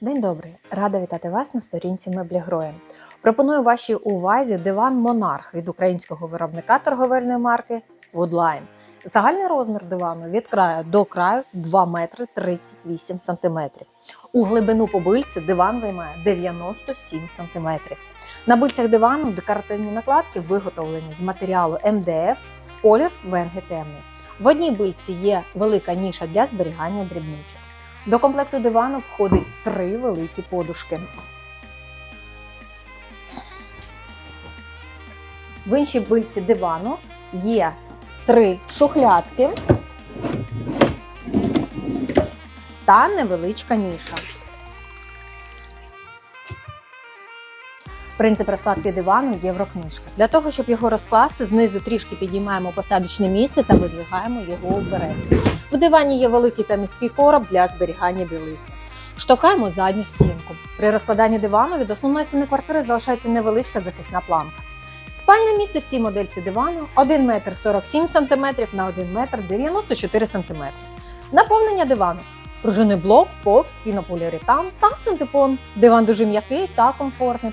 День добрий! Рада вітати вас на сторінці меблі Гроєн. Пропоную вашій увазі диван Монарх від українського виробника торговельної марки Woodline. Загальний розмір дивану від краю до краю 2 метри 38 сантиметрів. У глибину побильці диван займає 97 сантиметрів. На бильцях дивану декоративні накладки виготовлені з матеріалу МДФ, колір венги темний. В одній бильці є велика ніша для зберігання дрібничок. До комплекту дивану входить три великі подушки. В іншій бильці дивану є три шухлядки та невеличка ніша. Принцип розкладки дивану єврокнижка. Для того, щоб його розкласти, знизу трішки підіймаємо посадочне місце та видвигаємо його вперед. В дивані є великий та міський короб для зберігання білизни. Штовхаємо задню стінку. При розкладанні дивану від основної стіни квартири залишається невеличка захисна планка. Спальне місце в цій модельці дивану 1 метр 47 см на 1 метр 94 см. Наповнення дивану. Пружинний блок, повст, пінополіуретан та синтепон. Диван дуже м'який та комфортний.